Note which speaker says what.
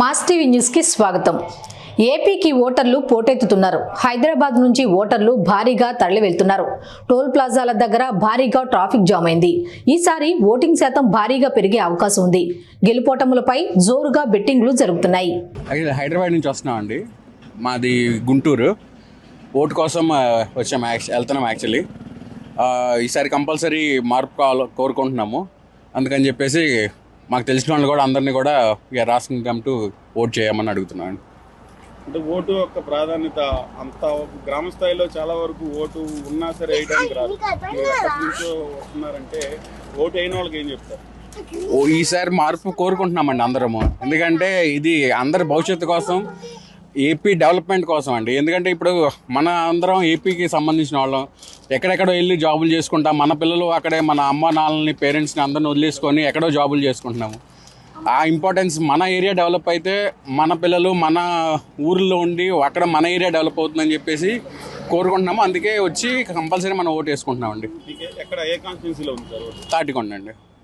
Speaker 1: Mass TV న్యూస్కి స్వాగతం. ఏపీకి ఓటర్లు పోటెత్తుతున్నారు. హైదరాబాద్ నుంచి ఓటర్లు భారీగా తరలి వెళ్తున్నారు టోల్ ప్లాజాల దగ్గర భారీగా ట్రాఫిక్ జామ్ అయింది. ఈసారి ఓటింగ్ శాతం భారీగా పెరిగే అవకాశం ఉంది. గెలుపోటములపై జోరుగా బెట్టింగ్లు జరుగుతున్నాయి.
Speaker 2: హైదరాబాద్ నుంచి వస్తున్నామండి. మాది గుంటూరు. ఓటు కోసం వచ్చాము వెళ్తున్నాం యాక్చువల్లీ. ఈసారి కంపల్సరీ మార్పు కావాలి కోరుకుంటున్నాము. అందుకని చెప్పేసి మాకు తెలిసిన వాళ్ళు కూడా అందరినీ కూడా we are asking come to vote చేయమని అడుగుతున్నాను.
Speaker 3: అంటే ఓటు యొక్క ప్రాధాన్యత అంత గ్రామ స్థాయిలో చాలా వరకు ఓటు ఉన్నా సరే వేయడానికి రాదు. నుంచో వస్తున్నారంటే ఓటు అయిన వాళ్ళకి ఏం చెప్తారు?
Speaker 2: ఓ ఈసారి మార్పు కోరుకుంటున్నామండి అందరము. ఎందుకంటే ఇది అందరి భవిష్యత్తు కోసం ఏపీ డెవలప్మెంట్ కోసం అండి. ఎందుకంటే ఇప్పుడు మన అందరం ఏపీకి సంబంధించిన వాళ్ళం. ఎక్కడెక్కడో వెళ్ళి జాబులు చేసుకుంటాం. మన పిల్లలు అక్కడే మన అమ్మ నాన్నని పేరెంట్స్ని అందరిని వదిలేసుకొని ఎక్కడో జాబులు చేసుకుంటున్నాము. ఆ ఇంపార్టెన్స్ మన ఏరియా డెవలప్ అయితే మన పిల్లలు మన ఊర్లో ఉండి అక్కడ మన ఏరియా డెవలప్ అవుతుందని చెప్పేసి కోరుకుంటున్నాము. అందుకే వచ్చి కంపల్సరీ మనం ఓటు వేసుకుంటున్నామండి. తాటికొండ అండి